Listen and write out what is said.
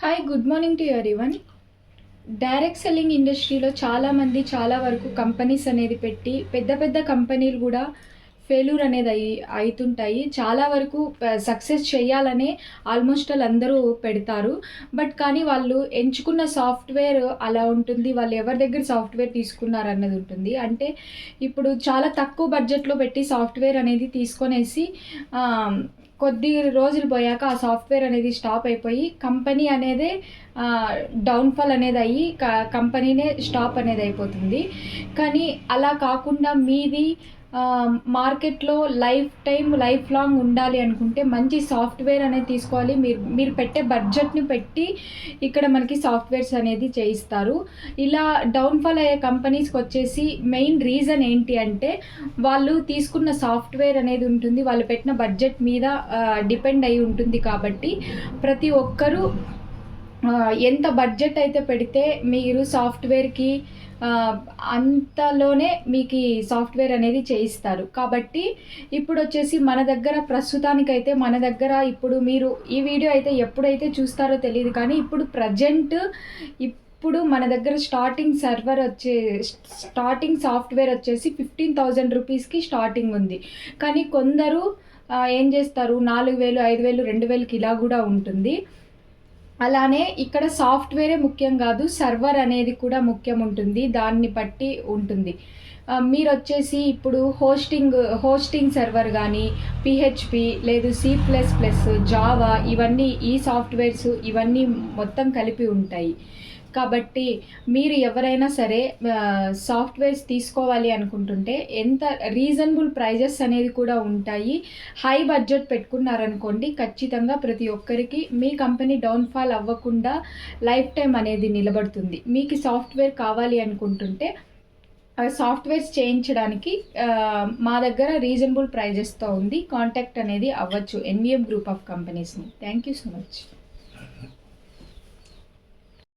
Hi good morning to everyone direct selling ఇండస్ట్రీలో చాలామంది చాలా వరకు కంపెనీస్ అనేది పెట్టి పెద్ద పెద్ద కంపెనీలు కూడా ఫెయిల్యూర్ అనేది అయి అవుతుంటాయి చాలా వరకు సక్సెస్ చేయాలనే ఆల్మోస్ట్ వాళ్ళందరూ పెడతారు. బట్ కానీ వాళ్ళు ఎంచుకున్న సాఫ్ట్వేర్ అలా ఉంటుంది. వాళ్ళు ఎవరి దగ్గర సాఫ్ట్వేర్ తీసుకున్నారు అన్నది ఉంటుంది. అంటే ఇప్పుడు చాలా తక్కువ బడ్జెట్లో పెట్టి సాఫ్ట్వేర్ అనేది తీసుకొనేసి కొద్ది రోజులు పోయాక ఆ సాఫ్ట్వేర్ అనేది స్టాప్ అయిపోయి కంపెనీ అనేది డౌన్ఫాల్ అనేది అయ్యి కంపెనీనే స్టాప్ అనేది అయిపోతుంది. కానీ అలా కాకుండా మీది మార్కెట్లో లైఫ్ టైం లైఫ్ లాంగ్ ఉండాలి అనుకుంటే మంచి సాఫ్ట్వేర్ అనేది తీసుకోవాలి. మీరు మీరు పెట్టే బడ్జెట్ని పెట్టి ఇక్కడ మనకి సాఫ్ట్వేర్స్ అనేది చేయిస్తారు. ఇలా డౌన్ఫాల్ అయ్యే కంపెనీస్కి వచ్చేసి మెయిన్ రీజన్ ఏంటి అంటే వాళ్ళు తీసుకున్న సాఫ్ట్వేర్ అనేది ఉంటుంది. వాళ్ళు పెట్టిన బడ్జెట్ మీద డిపెండ్ అయి ఉంటుంది కాబట్టి ప్రతి ఒక్కరూ ఎంత బడ్జెట్ అయితే పెడితే మీరు సాఫ్ట్వేర్కి అంతలోనే మీకు ఈ సాఫ్ట్వేర్ అనేది చేయిస్తారు. కాబట్టి ఇప్పుడు వచ్చేసి మన దగ్గర ప్రస్తుతానికైతే మన దగ్గర ఇప్పుడు మీరు ఈ వీడియో అయితే ఎప్పుడైతే చూస్తారో తెలియదు కానీ ఇప్పుడు ప్రజెంట్ ఇప్పుడు మన దగ్గర స్టార్టింగ్ సర్వర్ వచ్చే స్టార్టింగ్ సాఫ్ట్వేర్ వచ్చేసి ఫిఫ్టీన్ థౌజండ్ రూపీస్కి స్టార్టింగ్ ఉంది. కానీ కొందరు ఏం చేస్తారు? నాలుగు వేలు ఐదు వేలు రెండు వేలకి ఇలా కూడా ఉంటుంది. అలానే ఇక్కడ సాఫ్ట్వేరే ముఖ్యం కాదు సర్వర్ అనేది కూడా ముఖ్యం ఉంటుంది దాన్ని బట్టి ఉంటుంది. మీరు వచ్చేసి ఇప్పుడు హోస్టింగ్ హోస్టింగ్ సర్వర్ కానీ పిహెచ్పి లేదు సి ప్లస్ ప్లస్ జావా ఇవన్నీ ఈ సాఫ్ట్వేర్స్ ఇవన్నీ మొత్తం కలిపి ఉంటాయి. కాబట్టి మీరు ఎవరైనా సరే సాఫ్ట్వేర్స్ తీసుకోవాలి అనుకుంటుంటే ఎంత రీజనబుల్ ప్రైజెస్ అనేది కూడా ఉంటాయి. హై బడ్జెట్ పెట్టుకున్నారనుకోండి ఖచ్చితంగా ప్రతి ఒక్కరికి మీ కంపెనీ డౌన్ఫాల్ అవ్వకుండా లైఫ్ టైం అనేది నిలబడుతుంది. మీకు సాఫ్ట్వేర్ కావాలి అనుకుంటుంటే సాఫ్ట్వేర్స్ చేయించడానికి మా దగ్గర రీజనబుల్ ప్రైజెస్తో ఉంది. కాంటాక్ట్ అనేది అవ్వచ్చు. NVM group of కంపెనీస్ని. Thank you so much.